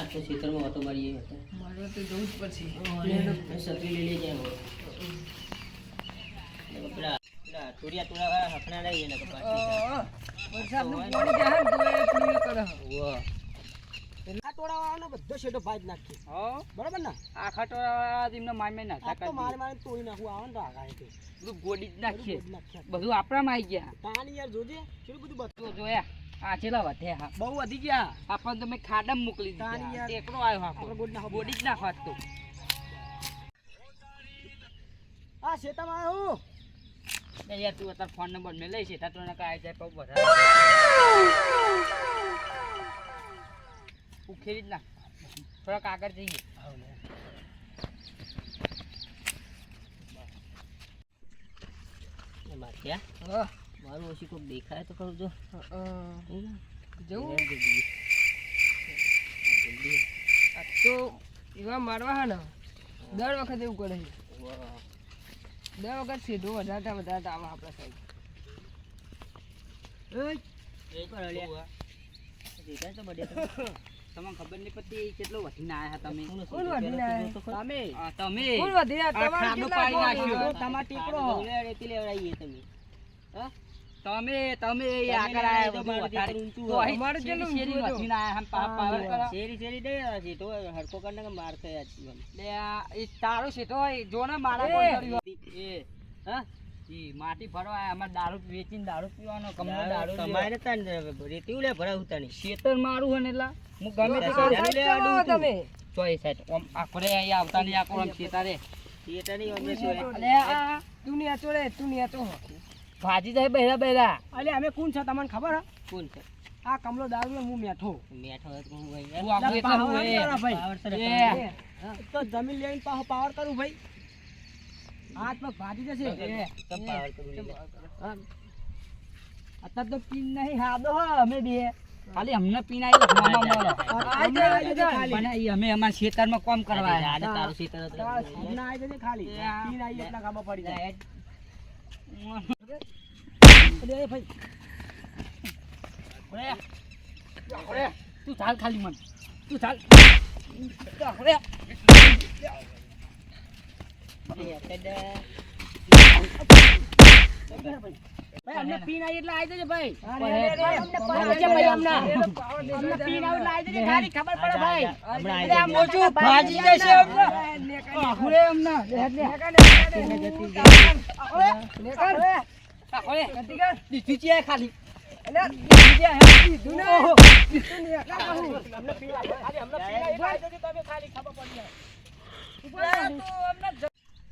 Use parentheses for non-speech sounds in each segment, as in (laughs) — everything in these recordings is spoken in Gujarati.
આખો ખેતરમાં ઓટો મારીએ હતા. મારે તો જવું જ પડશે. છત્રી લઈ લઈ એને વરસાદનું પાણી જાય તો એ પેલું કરે. વાહ. ટોળાવાળાનો બધો શેડો ભાઈ જ નાખી બરાબર ને? આખા ખટોરા એમને આ નાખતા તો મારે મારે તોડી નાખવું આવે ને તો આગાહી બધું ગોડી જ નાખીએ. બધું. બધું આપણામાં આવી ગયા. તાની યાર જોજે કેટલું બધું બતાવું. જોયા. આ છેલ્લા વધે હા. બહુ વધી ગયા. આપણને તમે ખાડમ મોકલી દીધા. યાર. આવ્યો હા આપણો. ગોડી જ નાખવા તો. આ શેતામાં આવ્યો ને યાર તું અત્યારે ફોન નંબર મેં લઈ તાર તો નકા આવી જાય તો બધા ઉખેરી જ નાખ થોડાક આગળ જઈએ. મારું ઓછી કોઈક દેખાય તો ખરું જો. જવું? જલ્દી. તો એવા મારવા હા ને દર વખત એવું કરે છે. દર વખત સીધો વધારતા વધારતા આવા આપણા બધે (laughs) તમને ખબર નહીં પડતી કેટલો વધીને આયા તમે. કોણ વધીને આયા? તમે? તમે. કોણ વધીને આ? તમારો કેટલો પાડી નાખ્યો. તમારે ટીકડો. આ રેતી લેવડાવીએ તમે. હા? તમે તમે આગળ આયા તો વધારે. તો અમારે શેરી શેરી ઊંચું આયા, આમ પાવર હા. શેરી શેરી દે છે તો હડકો કરીને કે માર થયા છે લે એ તારો શેઠો હોય, જો ને મારા કોણ એ હા? ઈ માટી ભરવા આયા, અમારે દારૂ વેચીને દારૂ પીવાનો કમનો દારૂ તમારે તાન રેતી ઉલે ભરાવું તાની શેતર મારું હોય ને એટલા. હું ગમે તે કરું. આડું તમે. ચોઈ સાઈડ. ઓમ આખરે અહીંયા આવતા નહીં આખો આમ શેતારે થિયેટરની અમે શું અલે આ તું ની આચો રે તું ની આચો ભાજી જાય બહેરા બહેરા. અલે અમે કોણ છે? તમને ખબર હે? કોણ છે? આ કમલો દારૂ હું મેઠો. મેઠો તો હું. ભાઈ. તો જમીન લઈને પાહો પાવર કરું ભાઈ. હાથ પગ ભાજી જશે. એ. તમ પાવર કરું લે. અત્યારે તો પીન નહીં હાદો હો અમે બે. ખાલી અમને પીન આવી મામા મોરો આઈ જાય, આઈ જાય ખાલી. મને ઈ અમે અમારા ખેતરમાં કામ કરવા આજે તારું ખેતર ખાલી. પડી જાય. અરે ભાઈ. ઓરે. તું ચાલ ખાલી મન તું ચાલ. ભાઈ અમને પીને આઈ એટલે આવી જજે ભાઈ અરે, અરે, અરે, અમને પીને આવું એટલે આઈ જજે ખાલી ખબર પડે ભાઈ અરે આ. મોચું ભાજી જશે અમને. અમને. ખાલી ઓહો.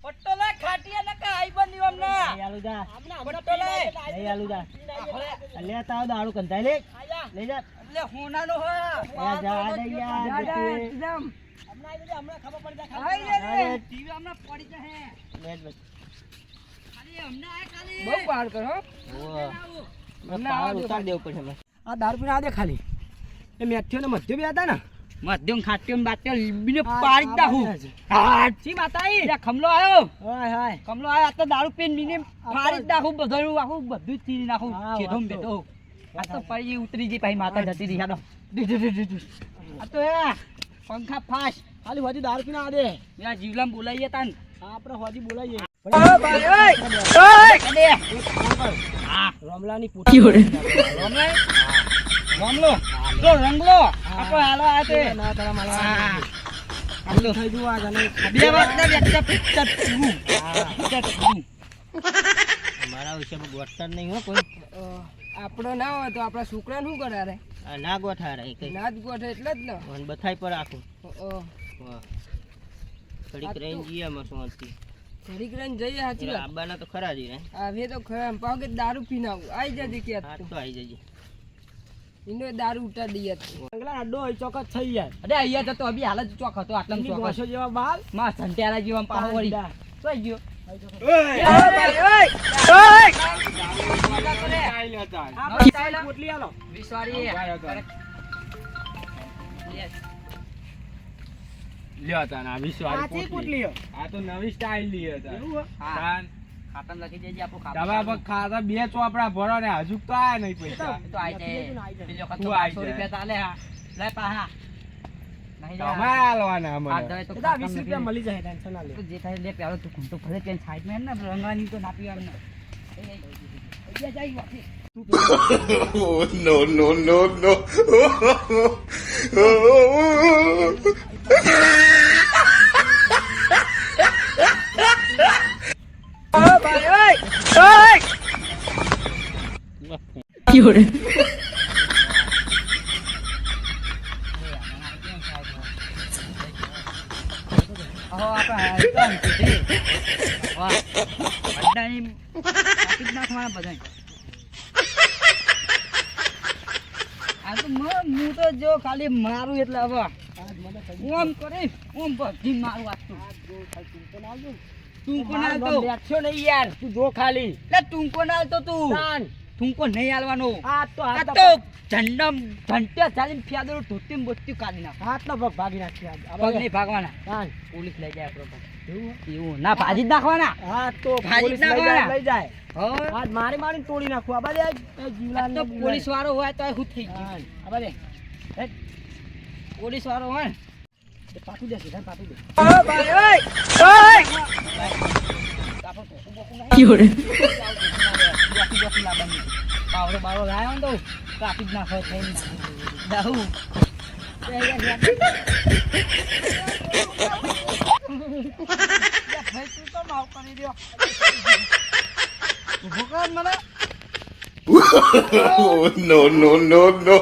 પટ્ટો લે, ખાટિયા ને કાંઈ બન્યું અમને. લઈ આલું જા. પટ્ટો લે. લઈ આલું જા. લે તાવ દારૂ કંધાય લે. લઈ જા. એટલે હોના નો હોય. જા, જા, દઈ જા, જા, જા, જતી. એકદમ. ખબર પડી જાય આઈ. ટીવી હમણાં પડી જશે. લે જ બસ. ખાલી અમને આય ખાલી. બહુ પાર કરો અમને પાવર ઉતાર દેવું પડશે અમારે. આ દારૂ પીને આ દે ખાલી. એ મેથ્યો ને મધ્યો બે હતા ને. મધ્યમ ખાટ્યમ બાટ્યો લીબીને પાડી દા હું હા. માતાઈ એ ખમલો આયો. હાય હાય. ખમલો આયો આ તો દારૂ પીને બીને પાડી દા હું બધું આખું બધું જ ચીરી નાખું. જેઠો બેઠો. આ તો પડી ઉતરી ગઈ પાછી માતા જતી રહી. હાલો. આ તો એ પંખા ફાસ ખાલી હોજી દારૂ પીને આ દે. મેરા જીવલામ બોલાઈએ તાન. આપણે હોજી બોલાઈએ. રમલાની પૂછી રમલો રંગલો આપણો હાલો આ તે ના તારા માલા હા. થઈ ગયું આ જાને બે વાગતા બેઠા પિક્ચર પૂરું. પિક્ચર પૂરું. અમારા વિશે ગોઠતા નહીં હો કોઈ આપણો ના હોય તો આપણા છોકરા શું કરે રે ના ગોઠા રે ના જ ગોઠે એટલે જ ને બથાઈ પર આખું થોડીક રેન્જ જઈએ અમે શાંતિ ઘડીક રહીને જઈએ સાચી વાત. આબાના તો ખરા જ હવે તો ખરા પાકે દારૂ પીને આવું આવી જજે કે તો. આવી જજે. ઇનો દારૂ ઉટા દઈએ અંગલા હોય ચોકસ થઈ જાય. અરે અહીંયા તો અભી હાલ જ ચોક હતો આટલા એમની ચોક જેવા બાલ. માં સંટેરા જેવા પાવ વળી. તો ગયો? વિશ્વારી. લ્યો તાન આ વિશ્વાસ આથી પોટલીઓ આ તો નવી સ્ટાઇલ લીયો હો? તાન ખાતર લખી દેજે તમે ખાતું ખાતા બે ચોપડા ભરો ને હજુ તો આયા નહીં પૈસા. એ તો આઈ જાય. પેલી વખત તો તું આઈ 500 જાય. રૂપિયા ચાલે હા. લે પાહા તમારે લ્યા. હાલવાના તો મ- હું તો જો ખાલી મારું એટલે હવે ઓમ કરી ઓમ બધી મારું વાંચતું તું કોણ હાલતો બેઠ્યો નહીં યાર તું જો ખાલી. તું કોણ તું તું કોણ નહીં આલવાનો આ તો આ તો ઝંડમ ઘંટે ચાલીને ફિયાદરો ધોતીમ બોતી કાઢી નાખ. હાથ નો પગ ભાગી નાખ્યો આ પગ નહીં ભાગવાના. પોલીસ લઈ જાય આપણો પગ. એવું? ના ભાજી જ નાખવાના. હા તો ભાજી જ નાખવાના. લઈ જાય. હાથ મારી મારીને તોડી નાખું. આ બધે જીવલાન તો પોલીસ વાળો હોય તો હું થઈ ગયું. આ બધે પોલીસ વાળો હોય ને? એ પાટું દે સીધા પાટું દે પાવડો બાવડો લાવ્યો ને તો કાપી જ નાખો થઈને દાહુ. ઊભો કર મને Oh, no, no, no, no.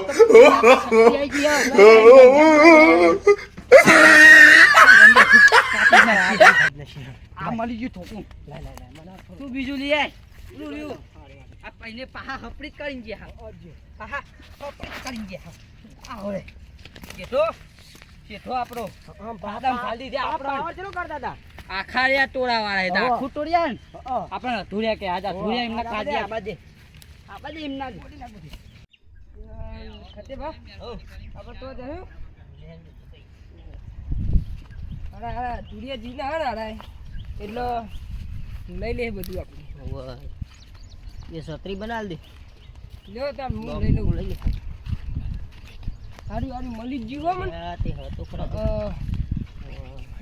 આ મળી ગયું (laughs) તું બીજું લઈ આય. આ પહેલે પાહા હપડી જ કરીને ગયા પાહા હપડી કરીને ગયા આ હોરે જેઠો જેઠો આપણો આમ આદમ ખાલી દે આપણો. પાવર ચેલો કર દાદા. આખાડિયા ટોળા વાળા હતા હો. આખું ટોળિયા ને? આપણે ધુરિયા કે આજા હો, ધુરિયા એમના કાજે. આ બાજે. આ બાજે એમના ખતે બા. હો આપણે તો જયું અરે અરે ધુરિયા જીને હે ને અરે એટલે લઈ લે બધું આપણે. એ છત્રી બનાવી દે. લ્યો તાર હું લઈ લઉં. લઈ લે હારી હારી મળી જીવો મને. આ તે હતો ખરા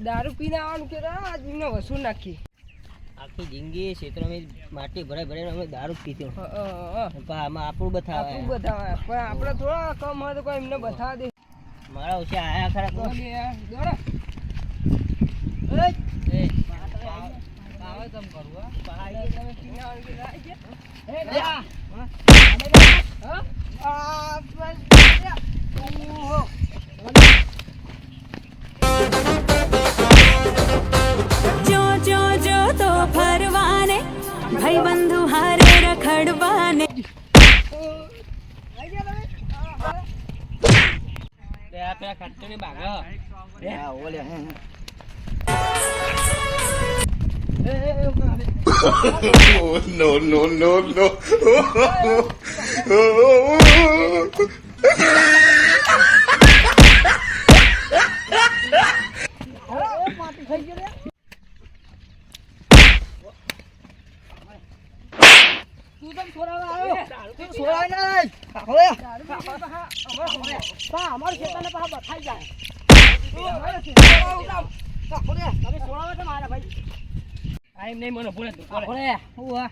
દારૂ પીને આવવાનું કે આ એમને વસૂલ નાખી આખી જિંદગી ક્ષેત્રમાં માટી ભરાઈ ભરાઈને અમે દારૂ પીધો. પણ આમાં આપણું બતાવે આપણું બતાવે પણ આપણે થોડા કમ હોય તો કોઈ એમને બતાવે દે. મારા ઓછા આયા ખરા દોડે. એ, હો. તમે આવી ગયા? એ, લ્યા. હા? આ, બસ, ઓહો. જો જો જો તો ફરવાને ભાઈ બંધુ હારે રખડવાને તમે? પેલા ખટ્ટુની બાગા હા ઓલે no, no, no, no. અમારું ખેતરને પાછા બથાઈ જાય. તમે છોડાવો મારા ભાઈ આ એમ નહીં મને ભૂલે તું કોને હવે. હું હા.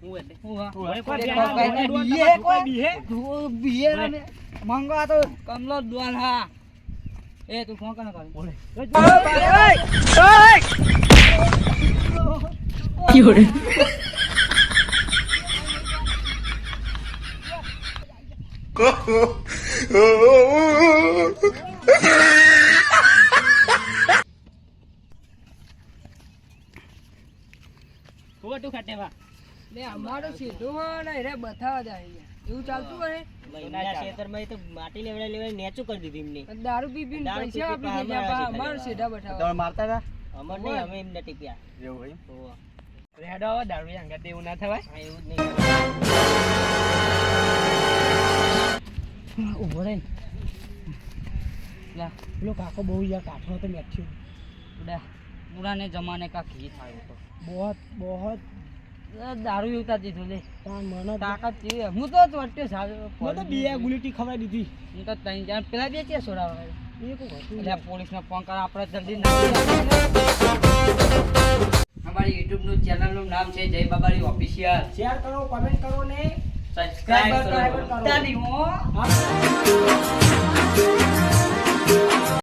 હું એટલે હું હા. કોઈ કોઈ બેહાડો, બેહાડો, કોઈ કોઈ બીએ કોઈ કોઈ? બીહે? તું બીએ ને ને. મંગો આ તો કમલો દ્વાલ હા એ તું ફોન કને કર ખોટું ખટેવા લે અમારો સીધો હોય રે બતાવા જાય એવું ચાલતું હોય? મહિના ખેતરમાં તો માટી લેવડા લેવા નેચું કરી દીધી એમને. દારૂ પી પીને દારૂ પૈસા આપી પી દે અમારા અમારો સીધા બતાવા મારતા હતા? અમર નહીં અમે એમને ટીપ્યા એવું હોય. રેડો દારૂ અંગત એવું ના થવાય? એવું જ નહીં. ઊભો રહે લા પેલો કાકો બહુ યાર કાઠો હતો મેઠ્યો. ઉડા. पुराने जमाने का घी था वो तो बहुत बहुत દારૂ પીવતા દીધું લે. મને તાકાત છે હું તો વચ્ચે મેં તો બે ગુલીટી ખવાઈ દીધી. હું તો ત્રણ ચાર પેલા બે છે સોડા એટલે પોલીસ નો ફોન કર આપણે જલ્દી અમારી યુટ્યુબનું ચેનલનું નામ છે જય બાબારી ઓફિશિયલ. શેર કરો કમેન્ટ કરો ને સબસ્ક્રાઇબ કરો. તારી હો.